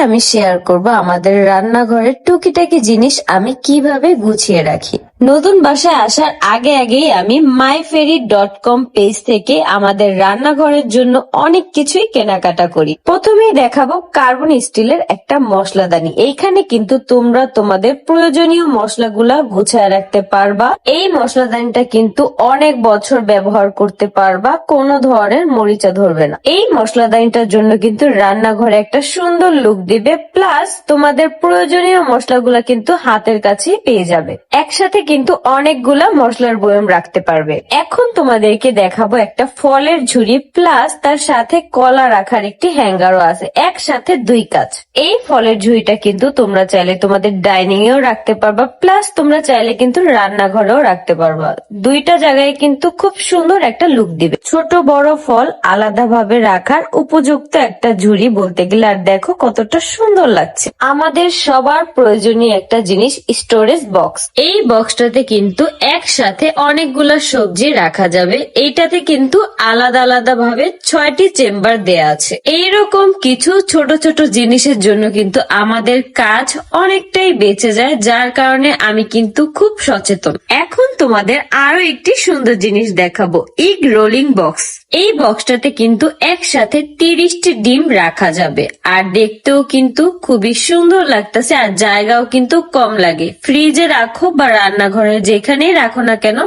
আমি শেয়ার করব আমাদের রান্নাঘরের টুকিটাকি জিনিস আমি কীভাবে গুছিয়ে রাখি। নতুন বাসায় আসার আগে আগেই আমি মাইফেরি ডট কম পেজ থেকে আমাদের রান্নাঘরের জন্য অনেক কিছুই কেনাকাটা করি। প্রথমেই দেখাবো কার্বন স্টিলের একটা মশলাদানি। এইখানে কিন্তু তোমরা তোমাদের প্রয়োজনীয় মশলাগুলা গুছায় রাখতে পারবা। এই মশলাদানিটা কিন্তু অনেক বছর ব্যবহার করতে পারবা, কোনো ধরনের মরিচা ধরবে না। এই মশলাদানিটার জন্য কিন্তু রান্নাঘরে একটা সুন্দর লুক দিবে প্লাস তোমাদের প্রয়োজনীয় মশলাগুলা কিন্তু হাতের কাছেই পেয়ে যাবে। একসাথে কিন্তু অনেকগুলা মশলার বয়ম রাখতে পারবে। এখন তোমাদেরকে দেখাবো একটা ফলের ঝুড়ি প্লাস তার সাথে কলা রাখার একটি হ্যাঙ্গারও আছে, একসাথে দুই কাজ এই ফলের ঝুড়িটা কিন্তু তোমরা চাইলে তোমাদের ডাইনিং এও রাখতে পারবা প্লাস তোমরা চাইলে কিন্তু রান্নাঘরেও রাখতে পারবা। দুইটা জায়গায় কিন্তু খুব সুন্দর একটা লুক দিবে। ছোট বড় ফল আলাদাভাবে রাখার উপযুক্ত একটা ঝুড়ি বলতে গেলে, আর দেখো কতটা সুন্দর লাগছে। আমাদের সবার প্রয়োজনীয় একটা জিনিস স্টোরেজ বক্স এই বক্সটাতে কিন্তু একসাথে অনেকগুলা সবজি রাখা যাবে। এইটাতে কিন্তু আলাদা আলাদা ভাবে ছয়টি চেম্বার দেয়া আছে। এইরকম কিছু ছোট ছোট জিনিসের জন্য কিন্তু আমাদের কাজ অনেকটাই বেঁচে যায়, যার কারণে আমি কিন্তু খুব সচেতন। এখন তোমাদের আরও একটি সুন্দর জিনিস দেখাবো, ইগ রোলিং বক্স। এই বক্সটাতে কিন্তু একসাথে তিরিশটি ডিম রাখা যাবে। আর দেখতেও কিন্তু খুবই সুন্দর লাগতেছে, আর জায়গাও কিন্তু কম লাগে। ফ্রিজে রাখো বা রান্নাঘরে যেখানেই রাখো না কেন,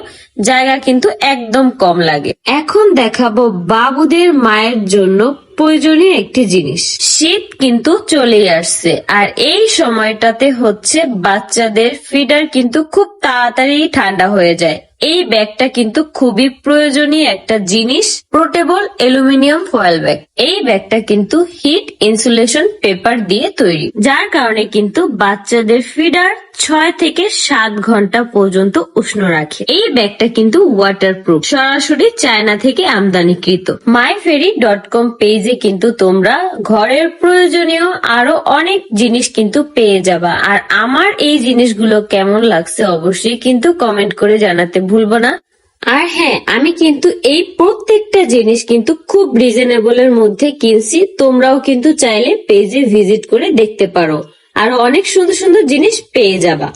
জায়গা কিন্তু একদম কম লাগে। এখন দেখাবো বাবুদের মায়ের জন্য প্রয়োজনীয় একটি জিনিস। শীত কিন্তু চলেই আসছে। আর এই সময়টাতে হচ্ছে বাচ্চাদের ফিডার কিন্তু খুব তাড়াতাড়ি ঠান্ডা হয়ে যায়। এই ব্যাগটা কিন্তু খুবই প্রয়োজনীয় একটা জিনিস, পোর্টেবল অ্যালুমিনিয়াম ফয়েল ব্যাগ। এই ব্যাগটা কিন্তু হিট ইনসুলেশন পেপার দিয়ে তৈরি। যার কারণে কিন্তু বাচ্চাদের ফিডার ছয় থেকে সাত ঘণ্টা পর্যন্ত উষ্ণ রাখে। এই ব্যাগটা কিন্তু ওয়াটারপ্রুফ সরাসরি চায়না থেকে আমদানিকৃত। মাইফেরি ডট কম পেজে কিন্তু তোমরা ঘরের প্রয়োজনীয় আরও অনেক জিনিস কিন্তু পেয়ে যাবা। আর আমার এই জিনিসগুলো কেমন লাগছে অবশ্যই কিন্তু কমেন্ট করে জানাতে ভুলবো না। আর হ্যাঁ আমি কিন্তু এই প্রত্যেকটা জিনিস কিন্তু খুব রিজনেবল এর মধ্যে কিনছি। তোমরাও কিন্তু চাইলে পেজে ভিজিট করে দেখতে পারো। আর অনেক সুন্দর সুন্দর জিনিস পেয়ে যাবা।